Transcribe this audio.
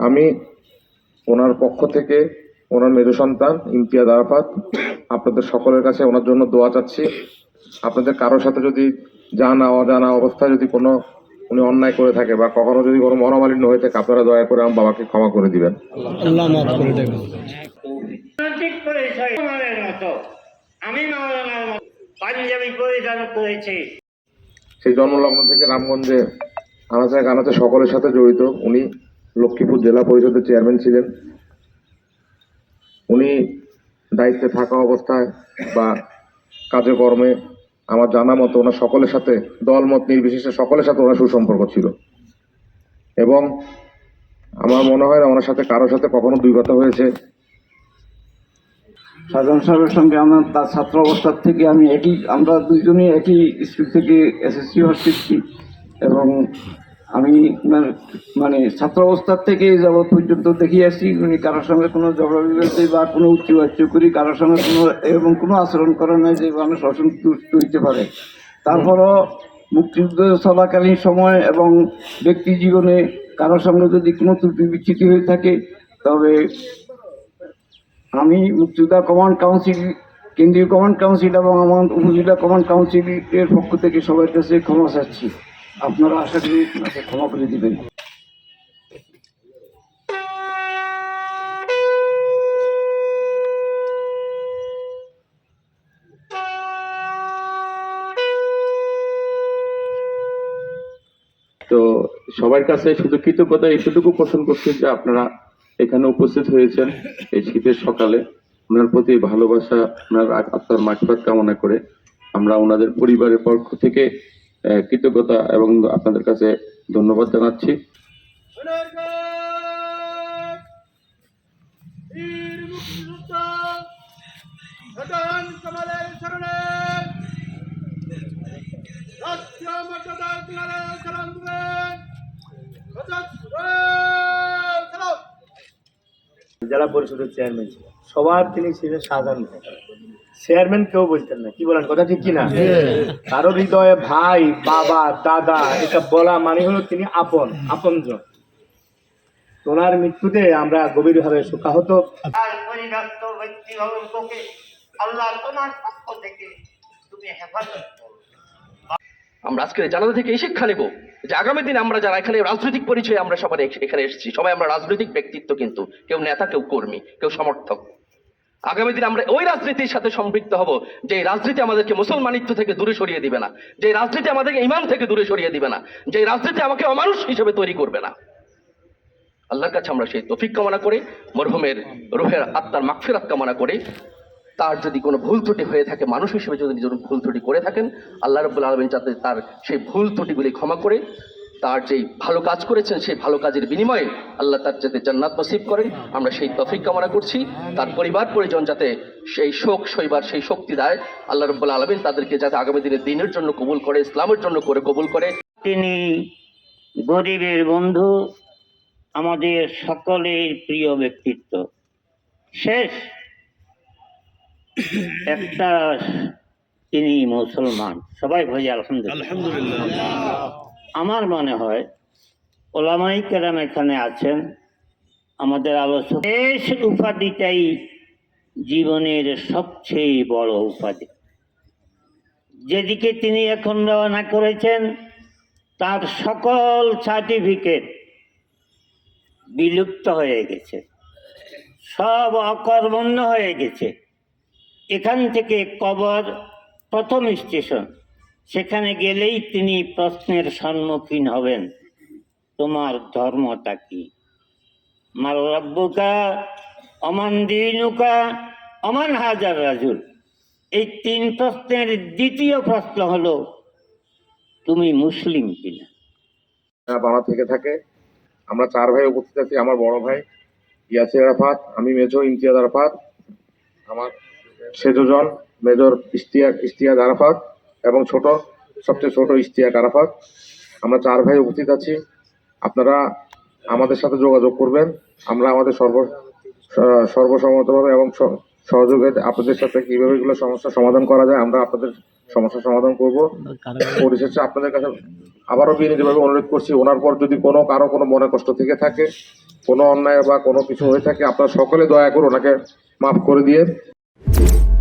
আমি ওনার পক্ষ থেকে ওনার মেজো সন্তান ইমতিয়াজ আরাফাত, আপনাদের সকলের কাছে ওনার জন্য দোয়া চাচ্ছি। আপনাদের কারোর সাথে যদি জানা অজানা অবস্থায় যদি কোনো উনি অন্যায় করে থাকে বা কখনো যদি কোনো মনোমালিন্য হয়ে থাকে আপনারা দয়া করে আমার বাবাকে ক্ষমা করে দিবেন। আল্লাহ মাফ করে দেবেন। ঠিক করেছে মাওলানার মতো। আমি পাঞ্জাবি পরিধান করেছি। সেই জন্মলগ্ন থেকে রামগঞ্জে আনাচে কানাচে সকলের সাথে জড়িত। উনি লক্ষ্মীপুর জেলা পরিষদের চেয়ারম্যান ছিলেন। উনি দায়িত্বে থাকা অবস্থায় বা কাজে কর্মে আমার জানা মতো ওনার সকলের সাথে, দলমত নির্বিশেষে সকলের সাথে ওনার সুসম্পর্ক ছিল। এবং আমার মনে হয় না ওনার সাথে কারোর সাথে কখনো দুই কথা হয়েছে। সাজান সাহেবের সঙ্গে আমার, তার ছাত্র অবস্থার থেকে আমি একই, আমরা দুজনই একই স্কুল থেকে এসএসসি শিখছি এবং আমি মানে- মানে ছাত্র অবস্থার থেকে যাবৎ পর্যন্ত দেখি আসি, উনি কারোর সঙ্গে কোনো ঝগড়া বা কোনো উচ্চবাচ্য করি, কারোর সঙ্গে কোনো এবং কোনো আচরণ করে না যে মানুষ অসন্তুষ্ট হইতে পারে। তারপরও মুক্তিযুদ্ধ চলাকালীন সময় এবং ব্যক্তি জীবনে কারোর সঙ্গে যদি কোনো ত্রুটি বিচ্ছুতি হয়ে থাকে, তবে আমি মুক্তিযোদ্ধা কমান্ড কাউন্সিল, কেন্দ্রীয় কমান্ড কাউন্সিল এবং আমার উপজেলা কমান্ড কাউন্সিলের পক্ষ থেকে সবার কাছে ক্ষমা চাচ্ছি। আপনারা আশা করি আমাকে ক্ষমা করে দিবেন। তো সবার কাছে শুধু কৃতজ্ঞতা, এতটুকু পোষণ করছি যে আপনারা এখানে উপস্থিত হয়েছেন এই শীতের সকালে। ওনার প্রতি ভালোবাসা ওনার আত্মার মাঠপাত কামনা করে আমরা ওনাদের পরিবারের পক্ষ থেকে কৃতজ্ঞতা এবং আপনাদের কাছে ধন্যবাদ জানাচ্ছি। রাষ্ট্রীয় জেলা পরিষদের চেয়ারম্যান ছিলেন। সবার তিনি ছিলেন সাধারণ ভাই চেয়ারম্যান কেউ বলতেন না। কি বলেন? কথা ঠিক কিনা কারও হৃদয়ে ভাই বাবা দাদা এটা বলা মানে হলো তিনি আপন আপনজন। ওনার মৃত্যুতে আমরা গভীরভাবে শোকাহত। আর পরিত্যক্ত ব্যক্তি হবে তোকে আল্লাহ তোমার পক্ষ থেকে তুমি হেফাজত করো। আমরা আজকের এই জানাজা থেকে এই শিক্ষা নেব যে আগামী দিন আমরা যারা এখানে রাজনৈতিক পরিচয়ে আমরা সবাই এখানে এসেছি, সবাই আমরা রাজনৈতিক ব্যক্তিত্ব কিন্তু, কেউ নেতা, কেউ কর্মী, কেউ সমর্থক। আগামী দিন আমরা ওই রাজনীতির সাথে সম্পৃক্ত হব যে রাজনীতি আমাদেরকে মুসলমানিত্ব থেকে দূরে সরিয়ে দিবে না যে রাজনীতি আমাদেরকে ইমান থেকে দূরে সরিয়ে দিবে না যে রাজনীতি আমাকে অমানুষ হিসেবে তৈরি করবে না। আল্লাহর কাছে আমরা সেই তফিক কামনা করে, মরহুমের রুহের আত্মার মাগফিরাত কামনা করে তার যদি কোনো ভুল ত্রুটি হয়ে থাকে, মানুষ হিসেবে যদি যদি ভুল ত্রুটি করে থাকেন, আল্লাহ রব্বুল আলমিন যাতে তার সেই ভুল ত্রুটিগুলি ক্ষমা করে, তার যেই ভালো কাজ করেছেন, সেই ভালো কাজের বিনিময়ে আল্লাহ তার যাতে জান্নাত নসিব করেন। আমরা সেই তফিক কামনা করছি। তার পরিবার, পরিজন যাতে সেই শোক সইবার, সেই শক্তি দেয়, আল্লাহ রব্বুল আলমিন তাদেরকে যাতে আগামী দিনে দিনের জন্য কবুল করে, ইসলামের জন্য করে কবুল করে। তিনি গরিবের বন্ধু, আমাদের সকলের প্রিয় ব্যক্তিত্ব। শেষ। একটা তিনি মুসলমান। সবাই ভাই আলহামদুলিল্লাহ। আমার মনে হয় ওলামাই কেরাম এখানে আছেন। আমাদের আলোচনা শেষ উপাধিটাই জীবনের সবচেয়ে বড় উপাধি। যেদিকে তিনি এখন রওনা করেছেন তার সকল সার্টিফিকেট বিলুপ্ত হয়ে গেছে। সব অকর্মণ্য হয়ে গেছে। এখান থেকে কবর প্রথম স্টেশন। সেখানে গেলেই তিনি প্রশ্নের সম্মুখীন হবেন, তোমার ধর্মটা কি? মার রব্বুকা, অমান দিনুকা, অমান হাজার রাজুল। এই তিন প্রশ্নের দ্বিতীয় প্রশ্ন হলো, তুমি মুসলিম কিনা? বানা থেকে থাকে, আমরা চার ভাই উপস্থিত আছি, আমার বড় ভাই ইয়াসির আরাফাত, আমি মেজর ইমতিয়াজ আরাফাত, আমার সেজজন, মেজর ইশতিয়াক ইশতিয়াক আরাফাত এবং ছোট, সবচেয়ে ছোট ইশতিয়াক আরাফাত। আমরা চার ভাই উপস্থিত আছি। আপনারা আমাদের সাথে যোগাযোগ করবেন। আমরা আমাদের সর্ব সর্বসম্মতভাবে এবং সহযোগে আপনাদের সাথে কীভাবে এগুলো সমস্যার সমাধান করা যায়, আমরা আপনাদের সমস্যার সমাধান করব। পরিশেষে আপনাদের কাছে আবারও বিনীতভাবে অনুরোধ করছি, ওনার পর যদি কোনো, কারও কোনো মনে কষ্ট থেকে থাকে, কোনো অন্যায় বা কোনো কিছু হয়ে থাকে, আপনারা সকলে দয়া করে ওনাকে মাফ করে দিয়ে Thank you.